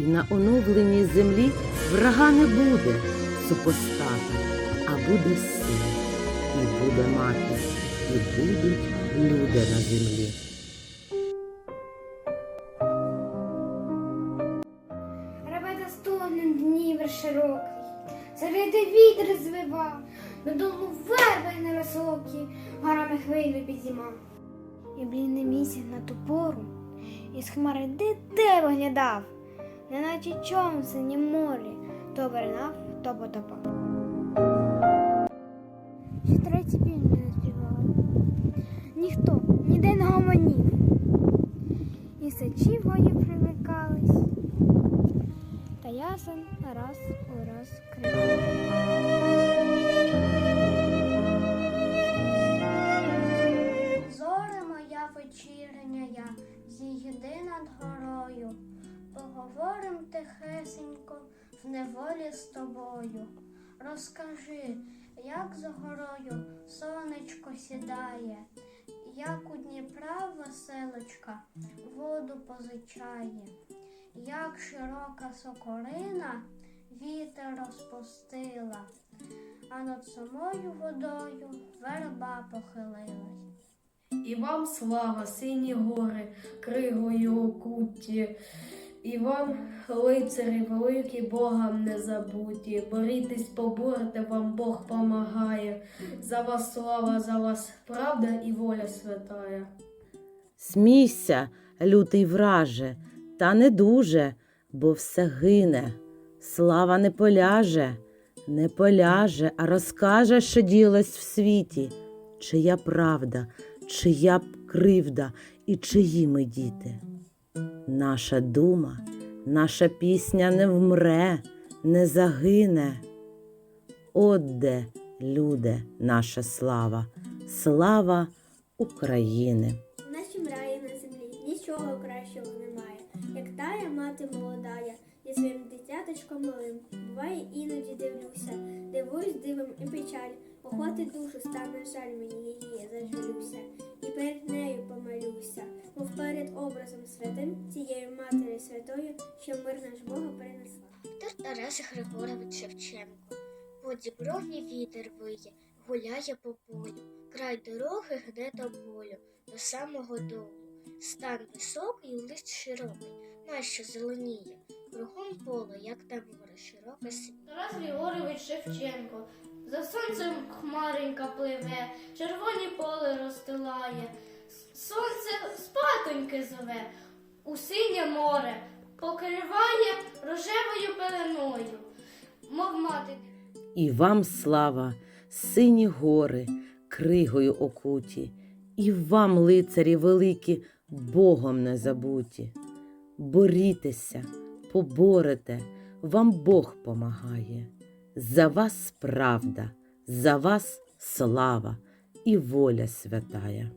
і на оновленій землі врага не буде супостата, а буде син, і буде мати, і будуть люди на землі. Ребята стогне днівер широкий, середи вітер звива, додолу верби невисокі, горами хвилю підійма. І блідний місяць на ту пору, із хмари де де виглядав, неначе чом в синім морі, то вернав, то потопав. Ще третій півні не співали. Ніхто ніде не гомонів. І сечі вої примикались, та ясен раз у раз крив. Зоре моя вечірня я, зійди над горою, в неволі з тобою. Розкажи, як за горою сонечко сідає, як у Дніпра веселочка воду позичає, як широка сокорина вітер розпустила, а над самою водою верба похилилась. І вам слава, сині гори, кригою окуті, і вам, лицарі великі, Богам не забуті. Борітесь, поборете, вам Бог помагає. За вас слава, за вас правда і воля святая. Смійся, лютий враже, та не дуже, бо все гине. Слава не поляже, не поляже, а розкаже, що ділось в світі, чия правда, чия кривда і чиї ми діти. Наша дума, наша пісня не вмре, не загине. От де, люде, наша слава, слава України. В нашім на землі нічого кращого немає, як тая мати молодая, зі своїм дитяточком малим. Буває іноді дивлюся, дивуюсь дивом і печаль. Охоти душу стане жаль мені її, зажурюся, святим цієї матері святої, що мир наш Бога принесла. Тож Тарас Григорович Шевченко. По діброві вітер виє, гуляє по полю, край дороги гне до полю, до самого долу. Стан високий, лист широкий, нащо зеленіє, кругом поле, як на море, широке синє. Тарас Григорович Шевченко. За сонцем хмаренька пливе, червоні поле розстилає. Сонце спатоньки зове, у синє море покриває рожевою пеленою, мов мати. І вам слава, сині гори, кригою окуті, і вам, лицарі великі, Богом не забуті. Борітеся, поборете, вам Бог помагає. За вас правда, за вас слава і воля святая.